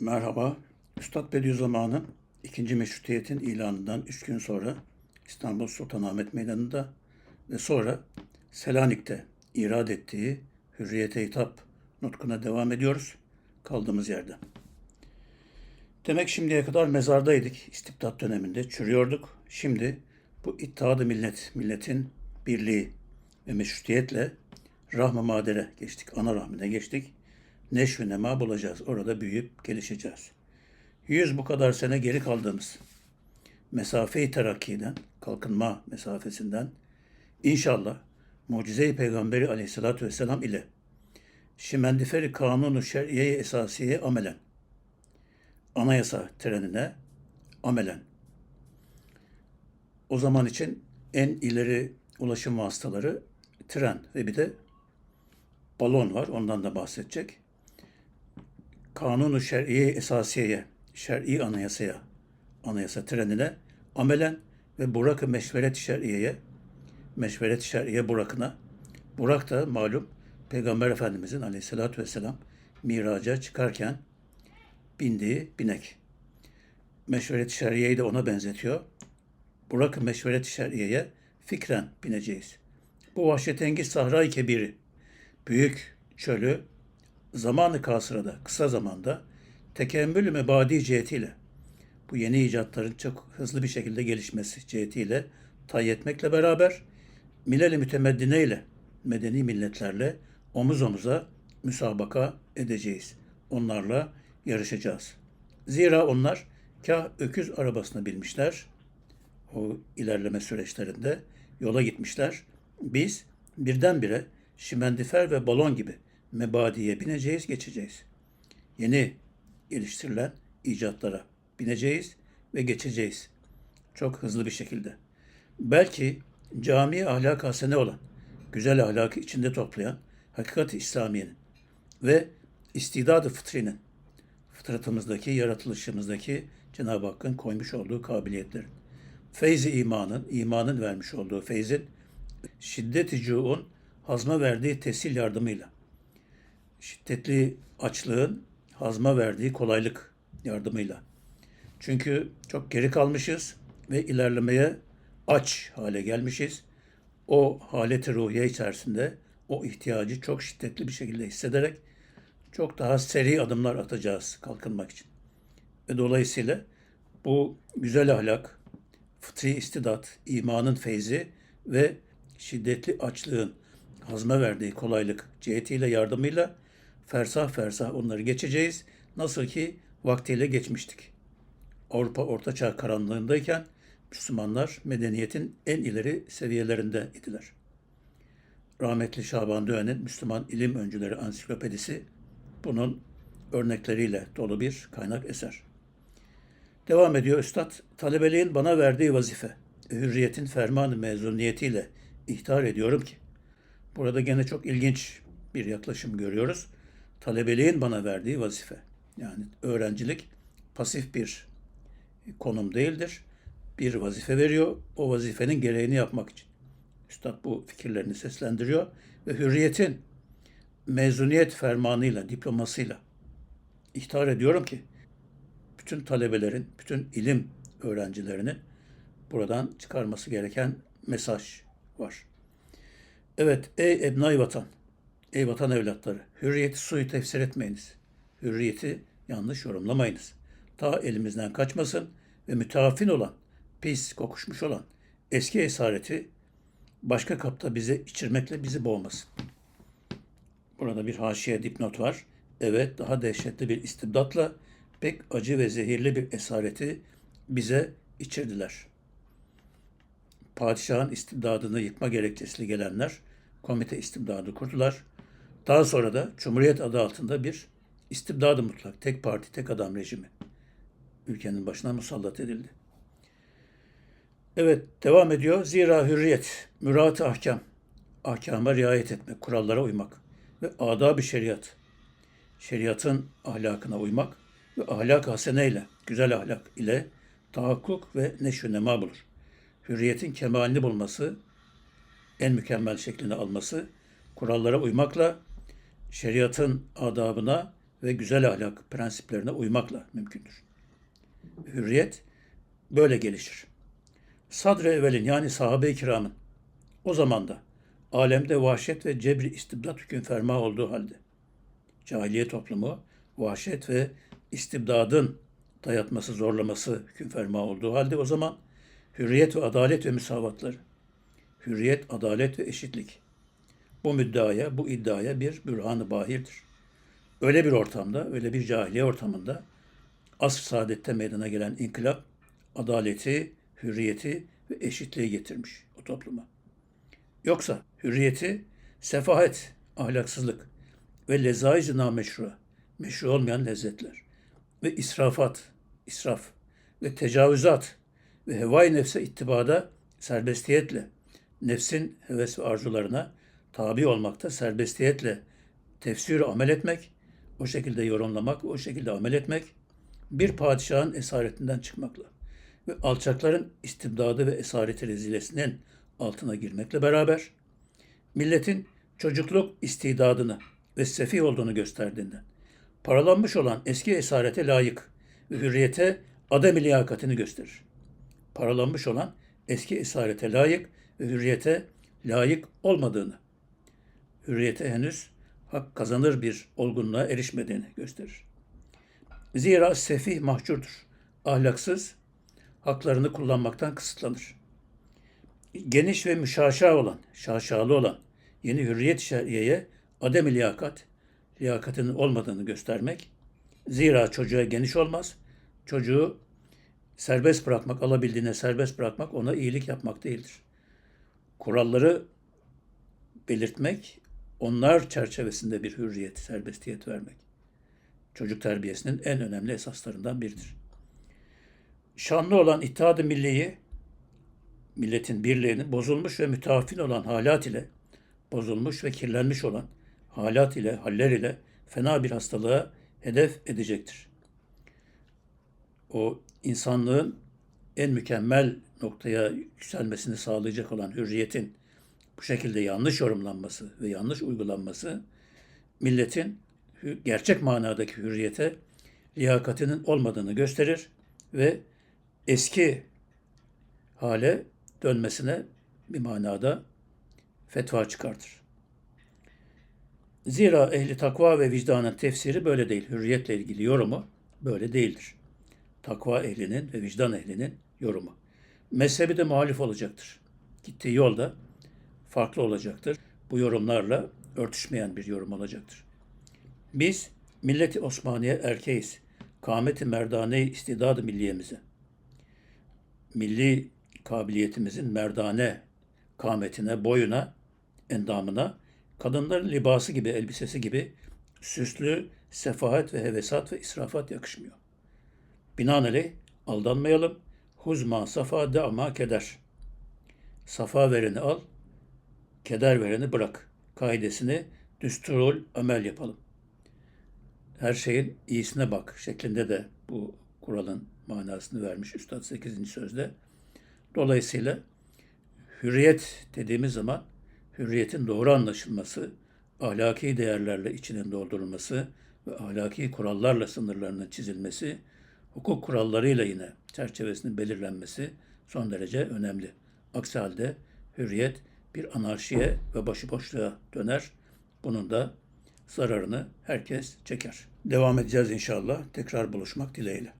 Merhaba. Üstad Bediüzzaman'ın ikinci meşrutiyetin ilanından üç gün sonra İstanbul Sultanahmet Meydanı'nda ve sonra Selanik'te irad ettiği Hürriyete Hitap nutkuna devam ediyoruz kaldığımız yerde. Demek şimdiye kadar mezardaydık, istibdat döneminde çürüyorduk. Şimdi bu İttihat-ı Millet, milletin birliği ve meşrutiyetle rahm-ı madere geçtik, ana rahmine geçtik. Neşv-i nema bulacağız, orada büyüyüp gelişeceğiz. Yüz bu kadar sene geri kaldığımız mesafe-i terakkiden, kalkınma mesafesinden inşallah mucize-i Peygamberi aleyhissalatü vesselam ile şimendiferi kanunu şer'iye esasiye amelen anayasa trenine amelen o zaman için en ileri ulaşım vasıtaları tren ve bir de balon var. Ondan da bahsedecek. Kanunu şer'iye esasiyeye, şer'i anayasaya, anayasa trenine amelen ve Burak-ı meşveret şer'iyeye, meşveret şer'iye Burak'ına. Burak da malum Peygamber Efendimizin aleyhissalatü vesselam miraca çıkarken bindiği binek. Meşveret-i şer'iyeyi de ona benzetiyor. Burak-ı meşveret-i şer'iyeye fikren bineceğiz. Bu vahşetengiz sahra-i kebiri, büyük çölü zamanı kasırada, kısa zamanda tekemmül mebadi cihetiyle bu yeni icatların çok hızlı bir şekilde gelişmesi cihetiyle tay etmekle beraber milel-i mütemeddine ile medeni milletlerle omuz omuza müsabaka edeceğiz. Onlarla yarışacağız. Zira onlar kah öküz arabasına binmişler, o ilerleme süreçlerinde yola gitmişler. Biz birdenbire şimendifer ve balon gibi mebadiye bineceğiz, geçeceğiz. Yeni geliştirilen icatlara bineceğiz ve geçeceğiz. Çok hızlı bir şekilde. Belki cami ahlak hasene olan, güzel ahlakı içinde toplayan hakikat-i İslamiye'nin ve istidadı fıtrinin, fıtratımızdaki, yaratılışımızdaki Cenab-ı Hakk'ın koymuş olduğu kabiliyetlerin, feyzi imanın, imanın vermiş olduğu feyzin, şiddet-i cu'un hazma verdiği tesil yardımıyla, şiddetli açlığın hazma verdiği kolaylık yardımıyla. Çünkü çok geri kalmışız ve ilerlemeye aç hale gelmişiz. O haleti ruhiye içerisinde o ihtiyacı çok şiddetli bir şekilde hissederek çok daha seri adımlar atacağız kalkınmak için. Ve dolayısıyla bu güzel ahlak, fıtri istidat, imanın feyzi ve şiddetli açlığın hazma verdiği kolaylık cihetiyle yardımıyla fersah fersah onları geçeceğiz. Nasıl ki vaktiyle geçmiştik. Avrupa Ortaçağ karanlığındayken Müslümanlar medeniyetin en ileri seviyelerinde idiler. Rahmetli Şaban Döğen'in Müslüman İlim Öncüleri Ansiklopedisi bunun örnekleriyle dolu bir kaynak eser. Devam ediyor Üstad, talebeliğin bana verdiği vazife, hürriyetin fermanı mezuniyetiyle ihtar ediyorum ki, burada gene çok ilginç bir yaklaşım görüyoruz. Talebeliğin bana verdiği vazife. Yani öğrencilik pasif bir konum değildir. Bir vazife veriyor, o vazifenin gereğini yapmak için. Üstad bu fikirlerini seslendiriyor ve hürriyetin mezuniyet fermanıyla, diplomasıyla ihtar ediyorum ki bütün talebelerin, bütün ilim öğrencilerinin buradan çıkarması gereken mesaj var. Evet, ey ebnay vatan, ey vatan evlatları, hürriyeti suyu tefsir etmeyiniz. Hürriyeti yanlış yorumlamayınız. Ta elimizden kaçmasın ve müteafin olan, pis, kokuşmuş olan eski esareti başka kapta bize içirmekle bizi boğmasın. Burada bir haşiye dipnot var. Evet, daha dehşetli bir istibdatla pek acı ve zehirli bir esareti bize içirdiler. Padişahın istibdadını yıkma gerekçesiyle gelenler komite istibdadı kurdular. Daha sonra da Cumhuriyet adı altında bir istibdadı mutlak, tek parti, tek adam rejimi ülkenin başına musallat edildi. Evet, devam ediyor. Zira hürriyet, mürat ahkam, ahkama riayet etmek, kurallara uymak ve adab-ı şeriat, şeriatın ahlakına uymak ve ahlak haseneyle, güzel ahlak ile tahakkuk ve neşv nema bulur. Hürriyetin kemalini bulması, en mükemmel şeklini alması, kurallara uymakla şeriatın adabına ve güzel ahlak prensiplerine uymakla mümkündür. Hürriyet böyle gelişir. Sadr-ı evvelin yani sahabe-i kiramın o zamanda alemde vahşet ve cebri istibdat hüküm ferma olduğu halde cahiliye toplumu vahşet ve istibdadın dayatması, zorlaması hüküm ferma olduğu halde o zaman hürriyet ve adalet ve müsavatları, hürriyet, adalet ve eşitlik bu müddeaya, bu iddiaya bir bürhan-ı bahirdir. Öyle bir ortamda, öyle bir cahiliye ortamında asr saadette meydana gelen inkılap adaleti, hürriyeti ve eşitliği getirmiş o topluma. Yoksa hürriyeti sefahet, ahlaksızlık ve lezaiz nameşru, meşru olmayan lezzetler ve israfat, israf ve tecavüzat ve hevai nefse ittibada serbestiyetle, nefsin heves ve arzularına tabi olmakta serbestiyetle tefsir amel etmek, o şekilde yorumlamak, o şekilde amel etmek, bir padişahın esaretinden çıkmakla ve alçakların istibdadı ve esareti rezilesinin altına girmekle beraber, milletin çocukluk istidadını ve sefih olduğunu gösterdiğinden, paralanmış olan eski esarete layık ve hürriyete adem liyakatini gösterir. Paralanmış olan eski esarete layık ve hürriyete layık olmadığını, hürriyete henüz hak kazanır bir olgunluğa erişmediğini gösterir. Zira sefih mahcurdur. Ahlaksız, haklarını kullanmaktan kısıtlanır. Geniş ve müşaşa olan, şaşalı olan yeni hürriyet şer'iyeye adem liyakat, liyakatının olmadığını göstermek. Zira çocuğa geniş olmaz. Çocuğu serbest bırakmak, alabildiğine serbest bırakmak ona iyilik yapmak değildir. Kuralları belirtmek, onlar çerçevesinde bir hürriyet, serbestiyet vermek. Çocuk terbiyesinin en önemli esaslarından biridir. Şanlı olan İttihat-ı Milli'yi, milletin birliğini bozulmuş ve müteafin olan halat ile, bozulmuş ve kirlenmiş olan halat ile, haller ile fena bir hastalığa hedef edecektir. O insanlığın en mükemmel noktaya yükselmesini sağlayacak olan hürriyetin bu şekilde yanlış yorumlanması ve yanlış uygulanması milletin gerçek manadaki hürriyete liyakatinin olmadığını gösterir ve eski hale dönmesine bir manada fetva çıkartır. Zira ehli takva ve vicdanın tefsiri böyle değil. Hürriyetle ilgili yorumu böyle değildir. Takva ehlinin ve vicdan ehlinin yorumu. Mezhebi de muhalif olacaktır. Gittiği yolda farklı olacaktır. Bu yorumlarla örtüşmeyen bir yorum olacaktır. Biz milleti Osmaniye erkeğiz. Kâmeti merdane istidadı milliyemize. Milli kabiliyetimizin merdane kâmetine, boyuna, endamına, kadınların libası gibi, elbisesi gibi süslü, sefahet ve hevesat ve israfat yakışmıyor. Binaenaleyh aldanmayalım. Huzma safa da'ma keder. Safa vereni al, keder vereni bırak. Kaidesini düsturul amel yapalım. Her şeyin iyisine bak şeklinde de bu kuralın manasını vermiş Üstad 8. sözde. Dolayısıyla hürriyet dediğimiz zaman hürriyetin doğru anlaşılması, ahlaki değerlerle içinin doldurulması ve ahlaki kurallarla sınırlarının çizilmesi, hukuk kurallarıyla yine çerçevesinin belirlenmesi son derece önemli. Aksi halde hürriyet bir anarşiye ve başıboşluğa döner. Bunun da zararını herkes çeker. Devam edeceğiz inşallah. Tekrar buluşmak dileğiyle.